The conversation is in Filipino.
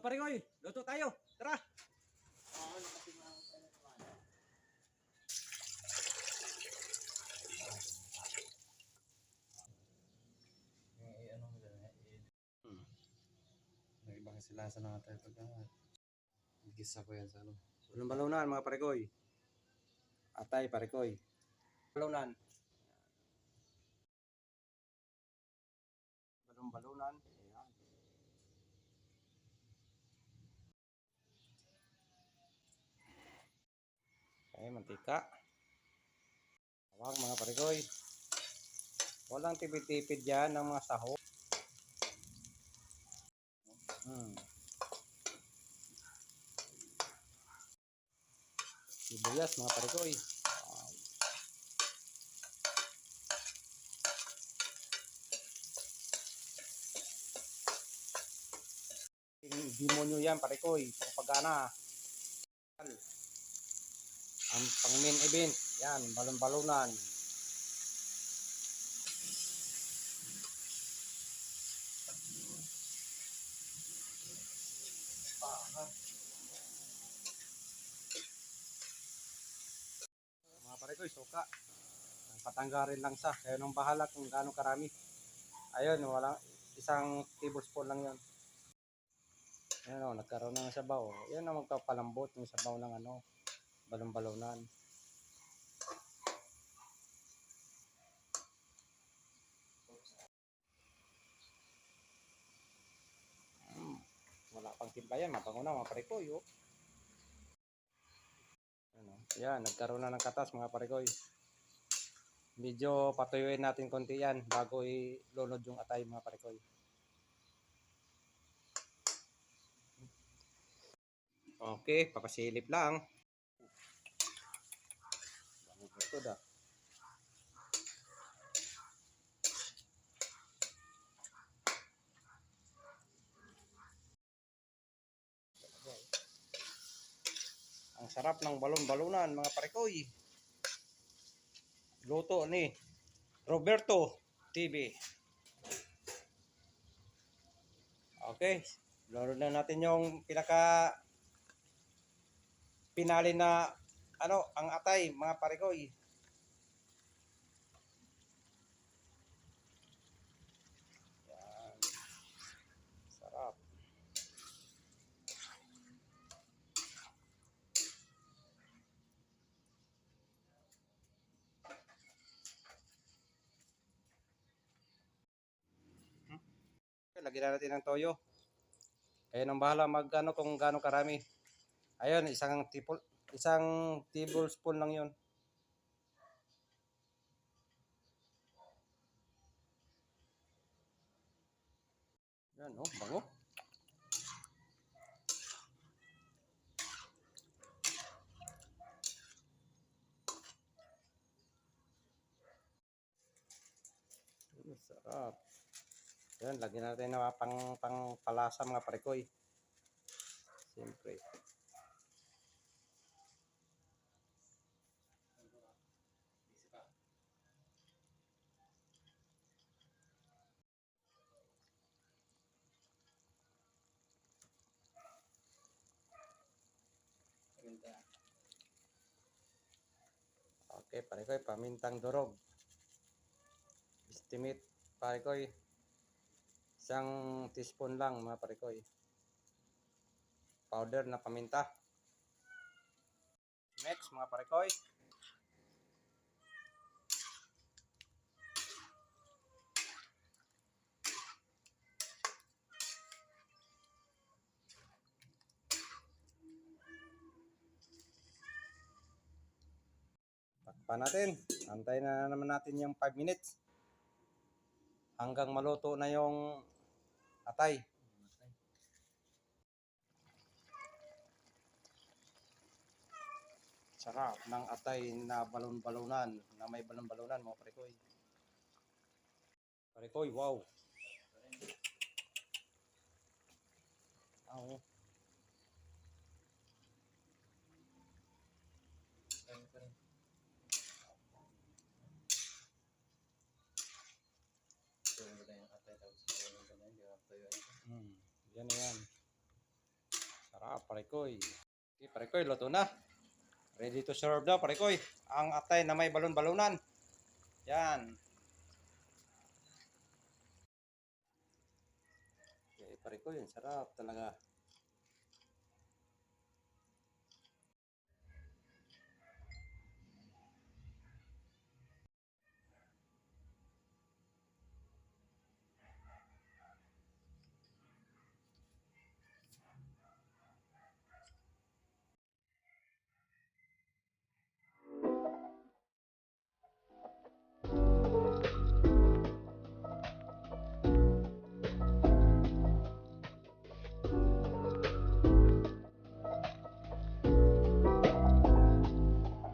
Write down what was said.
pare ko, luto tayo. Tara. Nag-ibang sila sa natin pagka gisa ko yan sa ano. Walang balunan mga pare ko. Atay pare ko. Balunan. Balong Okay, mantika. Tawag mga parikoy. Walang tipid-tipid yan ng mga saho. Hmm. Sibuyas mga parikoy. Wow. Demonyo yan parikoy. Pagpagana. Ang pang main event. Yan, balon-balonan. Mga pare ko, suka. Patanggarin lang sa. Kayo nang bahala kung gaano karami. Ayun, wala, isang tablespoon lang yun. Yan o, nagkaroon ng sabaw. Yan ang magpapalambot ng sabaw ng ano, balon-balonan. Hmm, wala pang timpla yan, mabango na mga parekoy. Oh. Ano, yan, nagkaroon na ng katas mga parekoy. Medyo patuyuin natin konti yan bago ilunod yung atay mga parekoy. Okay, papasilip lang. Bango ito da. Ang sarap ng balon-balunan mga parekoy. Luto ni Roberto TV. Okay, laro na natin yung pinaka pinali na ano, ang atay, mga parekoy. Yan. Sarap. Okay, lagyan na natin ng toyo. Ayun ang bahala mag ano kung gaano karami. Ayun, isang tipol, isang tablespoon lang 'yon. Yan, oh, bango. Mm, Yan, lagyan natin na pang, pang palasa mga parekoy. Siyempre. Okay, parekoy, pamintang durog. Estimate, parekoy, isang teaspoon lang mga parekoy. Powder na paminta. Next, mga parekoy. Takpan natin. Antayin na naman natin yung 5 minutes. Hanggang maluto na yung atay. Sarap ng atay na balon-balonan, na may balon-balonan mga parekoy. Parekoy, wow. Hmm, yan yan. Ah, parekoy. Okay, parekoy, luto na. Ready to serve na, parekoy. Ang atay na may balon-balonan. Yan. Okay, parekoy, sarap talaga.